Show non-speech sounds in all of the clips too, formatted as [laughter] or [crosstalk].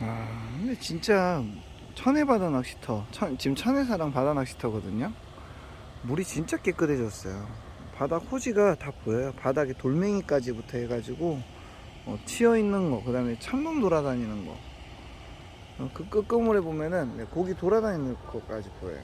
아, 근데 진짜 천혜 바다 낚시터, 천, 지금 천혜사랑 바다 낚시터거든요. 물이 진짜 깨끗해졌어요. 바닥 호지가 다 보여요. 바닥에 돌멩이까지부터 해가지고 어, 치여 있는 거, 그다음에 참돔 돌아다니는 거. 어, 그 끝끝물에 보면은 네, 고기 돌아다니는 것까지 보여요.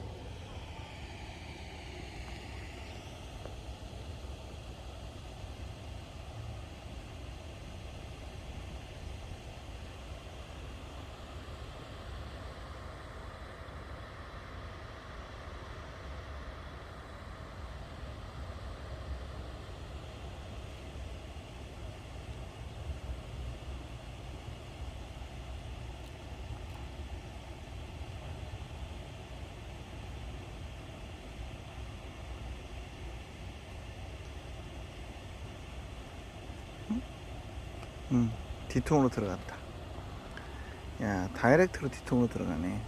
응, 뒤통으로 들어갔다. 야, 다이렉트로 뒤통으로 들어가네.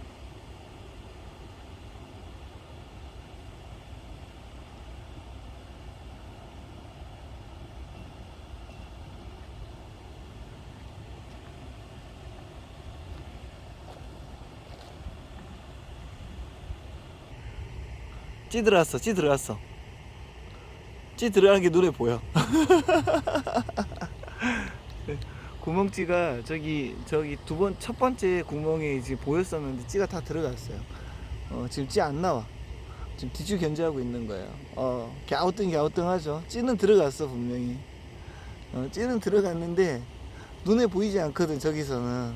찌 들어갔어, 찌 들어갔어. 찌 들어가는 게 눈에 보여. [laughs] 구멍찌가 저기 저기 두 번 첫 번째 구멍에 이제 보였었는데 찌가 다 들어갔어요. 어, 지금 찌 안 나와. 지금 뒤줄 견제하고 있는 거예요. 어, 갸우뚱 갸우뚱하죠. 찌는 들어갔어 분명히. 어, 찌는 들어갔는데 눈에 보이지 않거든 저기서는.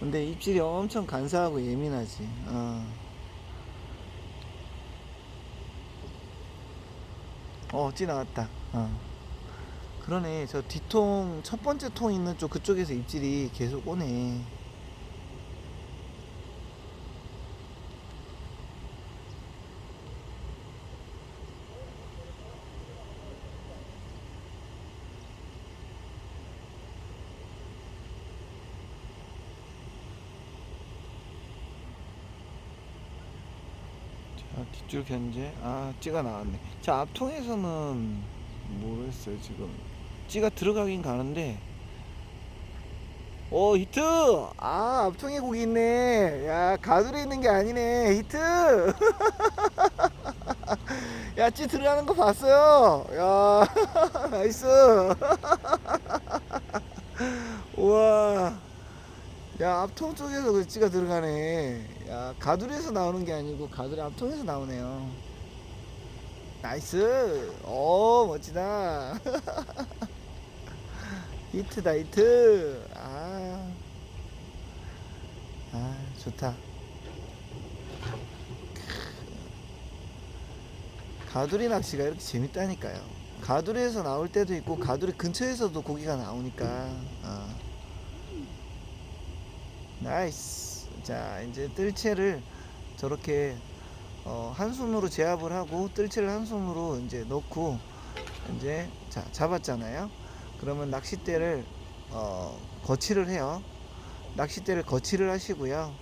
근데 입질이 엄청 간사하고 예민하지. 어. 어, 찌 나왔다. 어. 그러네. 저 뒤통 첫 번째 통 있는 쪽 그쪽에서 입질이 계속 오네. 자, 뒷줄 견제. 아, 찌가 나왔네. 자, 앞통에서는 모르겠어요, 지금. 찌가 들어가긴 가는데. 오, 히트! 아, 앞통에 고기 있네. 야, 가두리 있는 게 아니네. 히트! [laughs] 야, 찌 들어가는 거 봤어요. 야, [laughs] 나이스. [laughs] 우와. 야, 앞통 쪽에서 그 찌가 들어가네. 야, 가두리에서 나오는 게 아니고 가두리 앞통에서 나오네요. 나이스. 오, 멋지다. 히트다, 히트. 아. 아, 좋다. 가두리 낚시가 이렇게 재밌다니까요. 가두리에서 나올 때도 있고, 가두리 근처에서도 고기가 나오니까. 아. 나이스. 자, 이제 뜰채를 저렇게 어, 한 손으로 제압을 하고 뜰채를 한 손으로 이제 넣고 이제 자 잡았잖아요. 그러면 낚싯대를 어, 거치를 해요. 낚싯대를 거치를 하시고요.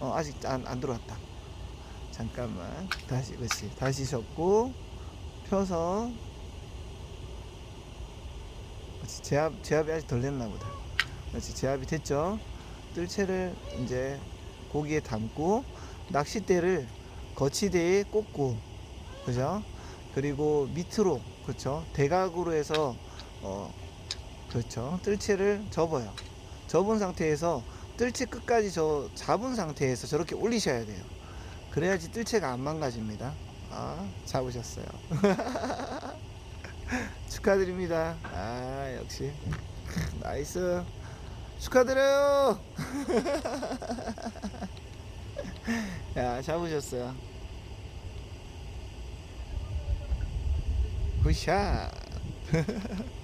어, 아직 안, 안 들어왔다. 잠깐만 다시 그렇지 다시 접고 펴서 그렇지 제압 제압이 아직 덜 됐나 보다. 그렇지 제압이 됐죠. 뜰채를 이제 고기에 담고 낚싯대를 거치대에 꽂고 그죠? 그리고 밑으로 그렇죠? 대각으로 해서 어 그렇죠? 뜰채를 접어요. 접은 상태에서 뜰채 끝까지 저 잡은 상태에서 저렇게 올리셔야 돼요. 그래야지 뜰채가 안 망가집니다. 아, 잡으셨어요. [laughs] 축하드립니다. 아, 역시 나이스. 축하드려요. [laughs] 야, 잡으셨어요. 굿샷. [laughs]